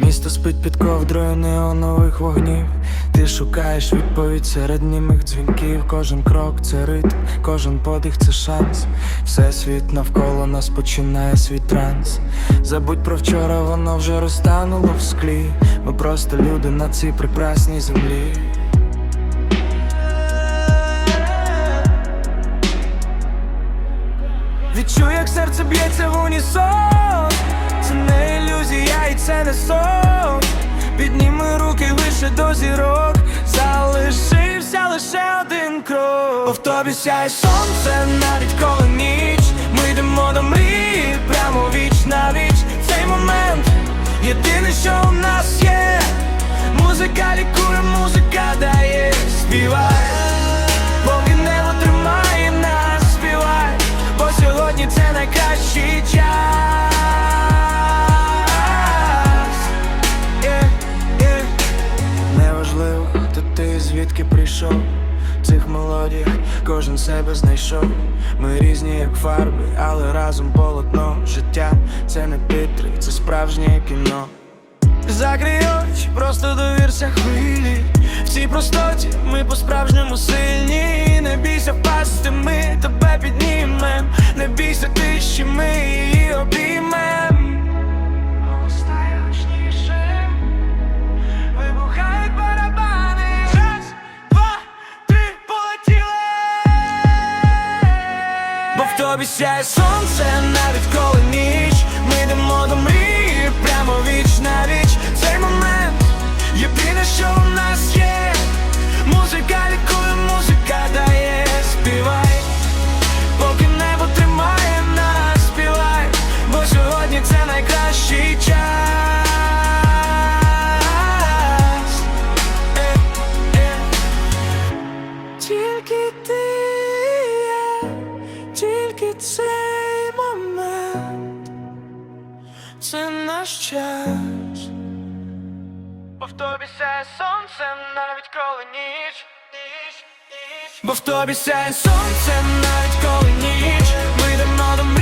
Місто спить під ковдрою неонових вогнів. Ти шукаєш відповідь серед німих дзвінків. Кожен крок це ритм, кожен подих це шанс. Все світ навколо нас починає свій транс. Забудь про вчора, воно вже розтануло в склі. Ми просто люди на цій прекрасній землі. Відчуй, як серце б'ється в унісон не ілюзія і це не сон. Підніми руки лише до зірок. Залишився лише один крок. В тобі сяє сонце, навіть коли ніч. Ми йдемо до мрії, прямо віч на віч. Цей момент єдине, що у нас є. Музика лікує, музика дає. Співай Поки небо тримає нас, співай, бо сьогодні це найкращий час. Звідки прийшов. Цих мелодіях кожен себе знайшов. Ми різні, як фарби, але разом полотно життя. Це не титри, це справжнє кіно. Закрий очі, просто довірся хвилі В цій простоті ми по-справжньому сильні Не бійся впасти, ми тебе піднімем Не бійся тиші, ми Бо в тобі сяє сонце, цей момент, це наш час. Бо в тобі сяє сонце, навіть коли ніч, ніч, ніч. Бо в тобі сяє сонце, навіть коли ніч. Ми давно до